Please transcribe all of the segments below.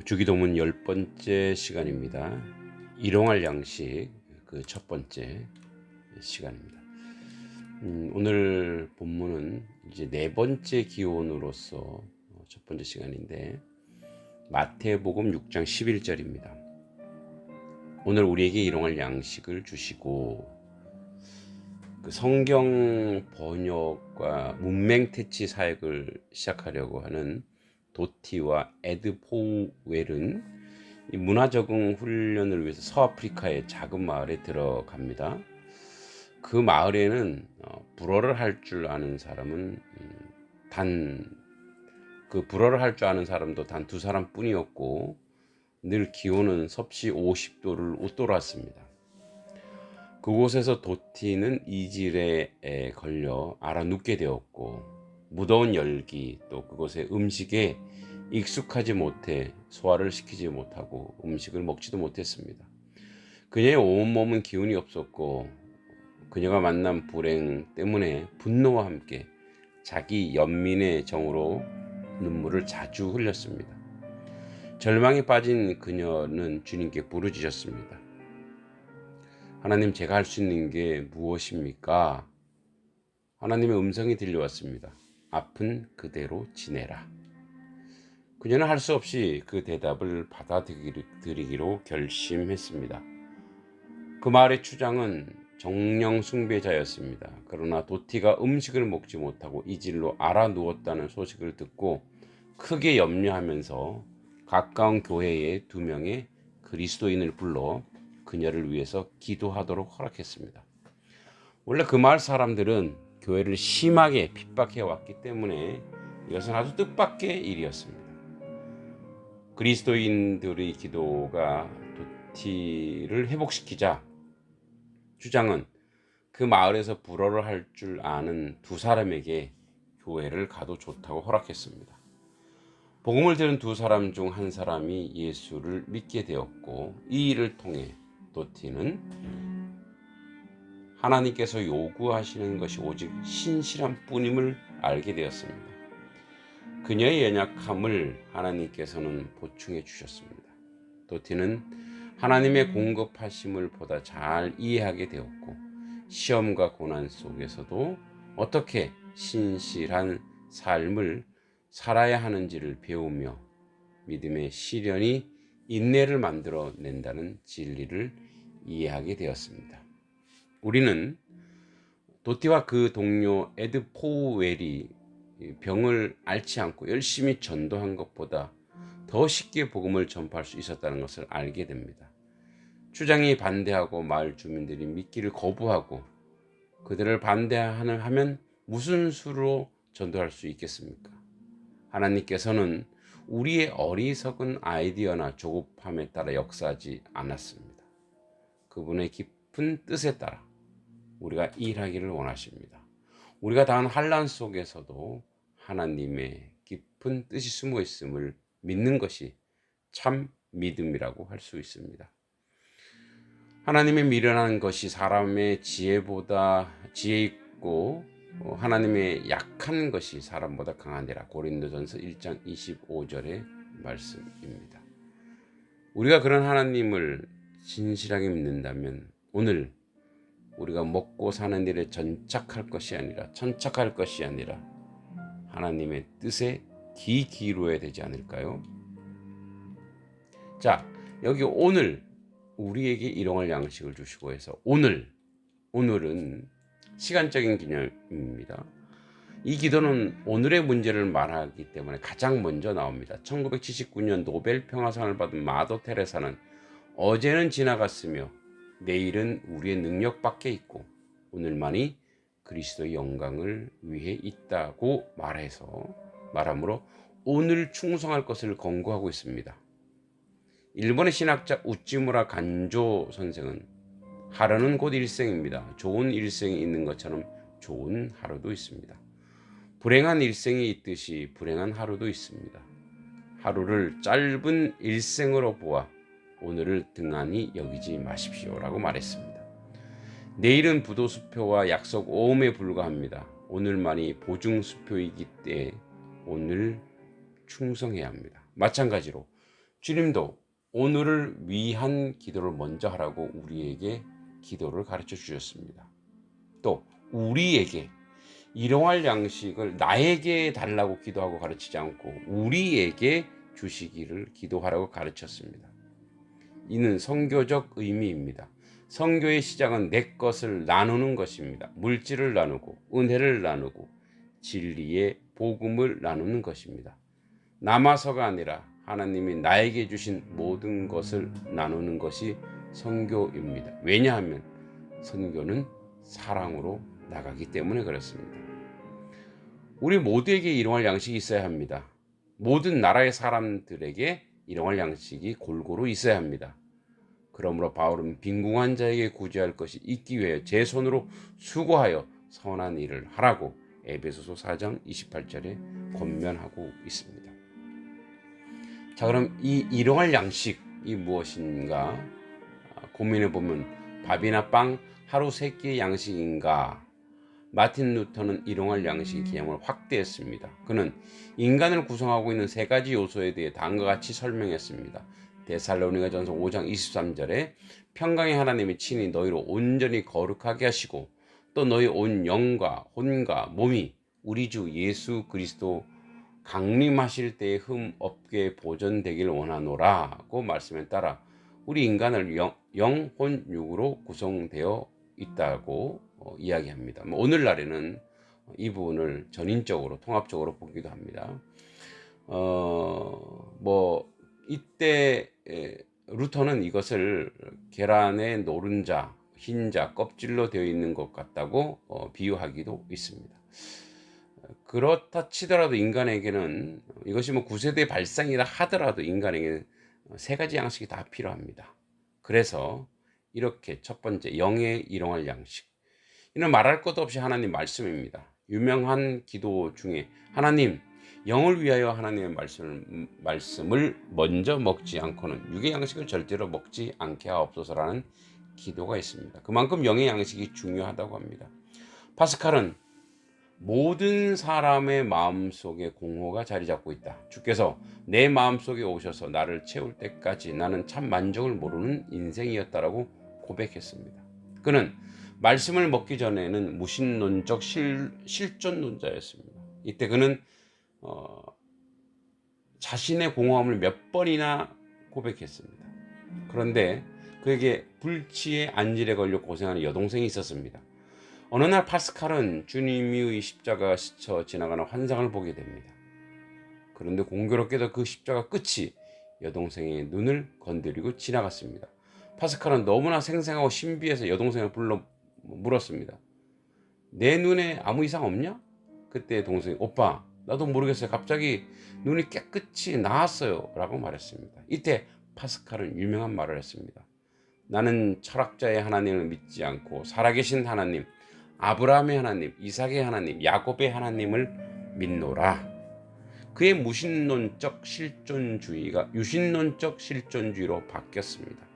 주기도문 열 번째 시간입니다. 일용할 양식 그 첫 번째 시간입니다. 음, 오늘 본문은 이제 네 번째 기원으로서 첫 번째 시간인데 마태복음 6장 11절입니다. 오늘 우리에게 일용할 양식을 주시고 그 성경 번역과 문맹 퇴치 사역을 시작하려고 하는 도티와 에드 포웰은 이 문화 적응 훈련을 위해서 서아프리카의 작은 마을에 들어갑니다. 그 마을에는 어, 불어를 할 줄 아는 사람은 단 그 불어를 할 줄 아는 사람도 단 두 사람뿐이었고 늘 기온은 섭씨 50도를 웃돌았습니다. 그곳에서 도티는 이질에 걸려 알아 눕게 되었고 무더운 열기 또 그곳의 음식에 익숙하지 못해 소화를 시키지 못하고 음식을 먹지도 못했습니다. 그녀의 온몸은 기운이 없었고 그녀가 만난 불행 때문에 분노와 함께 자기 연민의 정으로 눈물을 자주 흘렸습니다. 절망에 빠진 그녀는 주님께 부르짖었습니다. 하나님 제가 할 수 있는 게 무엇입니까? 하나님의 음성이 들려왔습니다. 아픈 그대로 지내라. 그녀는 할 수 없이 그 대답을 받아들이기로 결심했습니다. 그 마을의 추장은 정령 숭배자였습니다. 그러나 도티가 음식을 먹지 못하고 이질로 알아 누웠다는 소식을 듣고 크게 염려하면서 가까운 교회에 두 명의 그리스도인을 불러 그녀를 위해서 기도하도록 허락했습니다. 원래 그 마을 사람들은 교회를 심하게 핍박해 왔기 때문에 이것은 아주 뜻밖의 일이었습니다. 그리스도인들의 기도가 도티를 회복시키자 주장은 그 마을에서 불어를 할 줄 아는 두 사람에게 교회를 가도 좋다고 허락했습니다. 복음을 들은 두 사람 중 한 사람이 예수를 믿게 되었고 이 일을 통해 도티는 하나님께서 요구하시는 것이 오직 신실한 뿐임을 알게 되었습니다. 그녀의 연약함을 하나님께서는 보충해 주셨습니다. 도티는 하나님의 공급하심을 보다 잘 이해하게 되었고 시험과 고난 속에서도 어떻게 신실한 삶을 살아야 하는지를 배우며 믿음의 시련이 인내를 만들어 낸다는 진리를 이해하게 되었습니다. 우리는 도티와 그 동료 에드 포웰이 병을 앓지 않고 열심히 전도한 것보다 더 쉽게 복음을 전파할 수 있었다는 것을 알게 됩니다. 추장이 반대하고 마을 주민들이 믿기를 거부하고 그들을 반대하는 하면 무슨 수로 전도할 수 있겠습니까? 하나님께서는 우리의 어리석은 아이디어나 조급함에 따라 역사하지 않았습니다. 그분의 깊은 뜻에 따라 우리가 일하기를 원하십니다. 우리가 당한 환란 속에서도 하나님의 깊은 뜻이 숨어 있음을 믿는 것이 참 믿음이라고 할 수 있습니다. 하나님의 미련한 것이 사람의 지혜보다 지혜 있고 어, 하나님의 약한 것이 사람보다 강한데라 고린도전서 1장 25절의 말씀입니다. 우리가 그런 하나님을 진실하게 믿는다면 오늘 우리가 먹고 사는 일에 전착할 것이 아니라 천착할 것이 아니라 하나님의 뜻에 귀 기울여야 되지 않을까요? 자, 여기 오늘 우리에게 일용할 양식을 주시고 해서 오늘 오늘은 시간적인 기념입니다. 이 기도는 오늘의 문제를 말하기 때문에 가장 먼저 나옵니다. 1979년 노벨 평화상을 받은 마더 테레사는 어제는 지나갔으며 내일은 우리의 능력 밖에 있고 오늘만이 그리스도의 영광을 위해 있다고 말해서 말하므로 오늘 충성할 것을 권고하고 있습니다. 일본의 신학자 우찌무라 간조 선생은 하루는 곧 일생입니다. 좋은 일생이 있는 것처럼 좋은 하루도 있습니다. 불행한 일생이 있듯이 불행한 하루도 있습니다. 하루를 짧은 일생으로 보아 오늘을 등한히 여기지 마십시오라고 말했습니다. 내일은 부도수표와 약속 오음에 불과합니다. 오늘만이 보증수표이기 때문에 오늘 충성해야 합니다. 마찬가지로 주님도 오늘을 위한 기도를 먼저 하라고 우리에게 기도를 가르쳐 주셨습니다. 또 우리에게 일용할 양식을 나에게 달라고 기도하고 가르치지 않고 우리에게 주시기를 기도하라고 가르쳤습니다. 이는 성교적 의미입니다. 성교의 시작은 내 것을 나누는 것입니다. 물질을 나누고 은혜를 나누고 진리의 복음을 나누는 것입니다. 남아서가 아니라 하나님이 나에게 주신 모든 것을 나누는 것이 선교입니다. 왜냐하면 선교는 사랑으로 나가기 때문에 그렇습니다. 우리 모두에게 일용할 양식이 있어야 합니다. 모든 나라의 사람들에게 일용할 양식이 골고루 있어야 합니다. 그러므로 바울은 빈궁한 자에게 구제할 것이 있기 위해 제 손으로 수고하여 선한 일을 하라고 에베소서 4장 28절에 권면하고 있습니다. 자, 그럼 이 일용할 양식이 무엇인가 고민해 보면 밥이나 빵 하루 세 끼의 양식인가? 마틴 루터는 일용할 양식의 개념을 확대했습니다. 그는 인간을 구성하고 있는 세 가지 요소에 대해 다음과 같이 설명했습니다. 데살로니가 전서 5장 23절에 평강의 하나님이 친히 너희를 온전히 거룩하게 하시고 또 너희 온 영과 혼과 몸이 우리 주 예수 그리스도 강림하실 때에 흠 없게 보존되길 원하노라고 말씀에 따라 우리 인간을 영, 영, 혼, 육으로 구성되어 있다고 어, 이야기합니다. 뭐 오늘날에는 이 부분을 전인적으로 통합적으로 보기도 합니다. 어, 뭐 이때 에, 루터는 이것을 계란의 노른자, 흰자, 껍질로 되어 있는 것 같다고 어, 비유하기도 있습니다. 그렇다 치더라도 인간에게는 이것이 뭐 구세대 발상이라 하더라도 인간에게는 세 가지 양식이 다 필요합니다. 그래서 이렇게 첫 번째 영의 일용할 양식. 이는 말할 것도 없이 하나님 말씀입니다. 유명한 기도 중에 하나님 영을 위하여 하나님의 말씀을, 말씀을 먼저 먹지 않고는 육의 양식을 절대로 먹지 않게 하옵소서라는 기도가 있습니다. 그만큼 영의 양식이 중요하다고 합니다. 파스칼은 모든 사람의 마음속에 공허가 자리 잡고 있다. 주께서 내 마음속에 오셔서 나를 채울 때까지 나는 참 만족을 모르는 인생이었다라고 고백했습니다. 그는 말씀을 먹기 전에는 무신론적 실, 실존론자였습니다. 이때 그는 어, 자신의 공허함을 몇 번이나 고백했습니다. 그런데 그에게 불치의 안질에 걸려 고생하는 여동생이 있었습니다. 어느 날 파스칼은 주님의 십자가가 스쳐 지나가는 환상을 보게 됩니다. 그런데 공교롭게도 그 십자가 끝이 여동생의 눈을 건드리고 지나갔습니다. 파스칼은 너무나 생생하고 신비해서 여동생을 불러 물었습니다. 내 눈에 아무 이상 없냐? 그때 동생이 오빠 나도 모르겠어요. 갑자기 눈이 깨끗이 나았어요. 라고 말했습니다. 이때 파스칼은 유명한 말을 했습니다. 나는 철학자의 하나님을 믿지 않고 살아계신 하나님, 아브라함의 하나님, 이삭의 하나님, 야곱의 하나님을 믿노라. 그의 무신론적 실존주의가 유신론적 실존주의로 바뀌었습니다.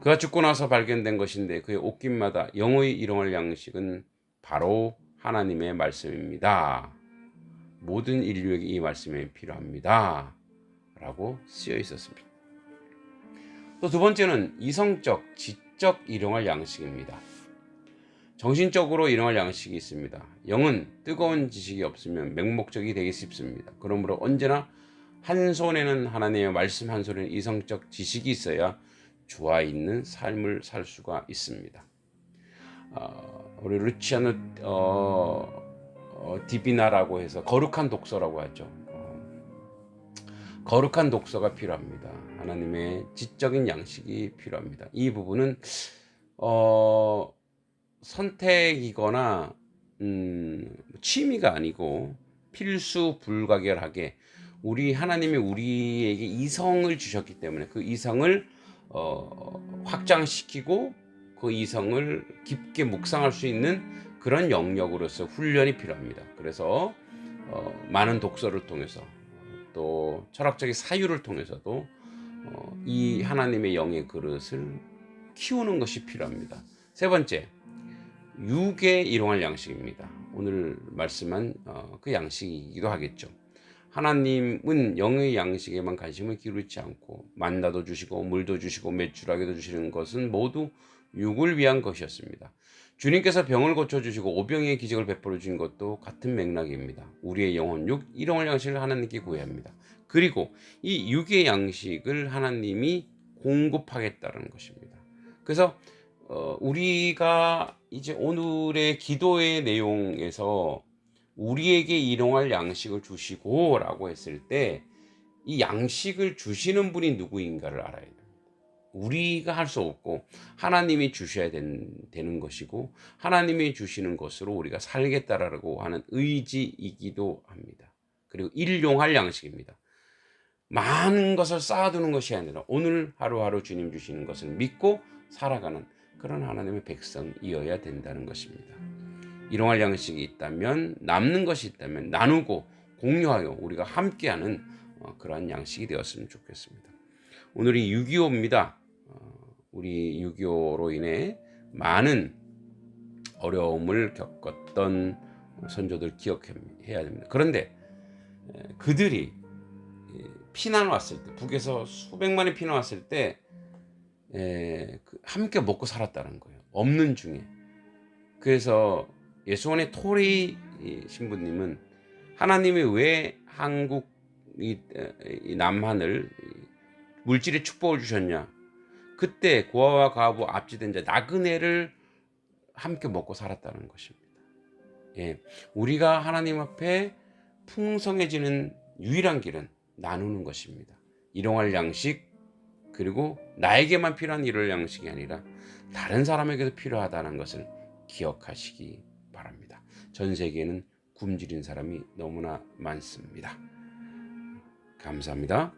그가 죽고 나서 발견된 것인데 그의 옷깃마다 영의 일용할 양식은 바로 하나님의 말씀입니다. 모든 인류에게 이 말씀이 필요합니다. 라고 쓰여 있었습니다. 또 두 번째는 이성적, 지적 일용할 양식입니다. 정신적으로 일용할 양식이 있습니다. 영은 뜨거운 지식이 없으면 맹목적이 되기 쉽습니다. 그러므로 언제나 한 손에는 하나님의 말씀, 한 손에는 이성적 지식이 있어야 주와 있는 삶을 살 수가 있습니다. 어, 우리 루치아노 어, 어, 디비나라고 해서 거룩한 독서라고 하죠. 어, 거룩한 독서가 필요합니다. 하나님의 지적인 양식이 필요합니다. 이 부분은 어, 선택이거나 음, 취미가 아니고 필수 불가결하게 우리 하나님이 우리에게 이성을 주셨기 때문에 그 이성을 어, 확장시키고 그 이성을 깊게 묵상할 수 있는 그런 영역으로서 훈련이 필요합니다. 그래서 어, 많은 독서를 통해서 또 철학적인 사유를 통해서도 어, 이 하나님의 영의 그릇을 키우는 것이 필요합니다. 세 번째, 육의 일용할 양식입니다. 오늘 말씀한 어, 그 양식이기도 하겠죠. 하나님은 영의 양식에만 관심을 기울이지 않고 만나도 주시고 물도 주시고 매출하게도 주시는 것은 모두 육을 위한 것이었습니다. 주님께서 병을 고쳐 주시고 오병이의 기적을 베풀어 주신 것도 같은 맥락입니다. 우리의 영혼 육 일용할 양식을 하나님께 구해야 합니다. 그리고 이 육의 양식을 하나님이 공급하겠다는 것입니다. 그래서 어, 우리가 이제 오늘의 기도의 내용에서 우리에게 일용할 양식을 주시고 라고 했을 때 이 양식을 주시는 분이 누구인가를 알아야 돼요. 우리가 할 수 없고 하나님이 주셔야 된, 되는 것이고 하나님이 주시는 것으로 우리가 살겠다라고 하는 의지이기도 합니다. 그리고 일용할 양식입니다. 많은 것을 쌓아두는 것이 아니라 오늘 하루하루 주님 주시는 것을 믿고 살아가는 그런 하나님의 백성이어야 된다는 것입니다. 일용할 양식이 있다면 남는 것이 있다면 나누고 공유하여 우리가 함께하는 어, 그러한 양식이 되었으면 좋겠습니다. 오늘이 6.25입니다. 어, 우리 6.25로 인해 많은 어려움을 겪었던 선조들 기억해야 됩니다. 그런데 에, 그들이 예, 피난 왔을 때 북에서 수백만이 피난 왔을 때 에, 그 함께 먹고 살았다는 거예요. 없는 중에. 그래서 예수원의 토리 이 신부님은 하나님이 왜 한국 이, 에, 이 남한을 이 물질의 축복을 주셨냐? 그때 고아와 과부 압지된 자 나그네를 함께 먹고 살았다는 것입니다. 예, 우리가 하나님 앞에 풍성해지는 유일한 길은 나누는 것입니다. 일용할 양식 그리고 나에게만 필요한 일용할 양식이 아니라 다른 사람에게도 필요하다는 것을 기억하시기 바랍니다. 전 세계에는 굶주린 사람이 너무나 많습니다. 감사합니다.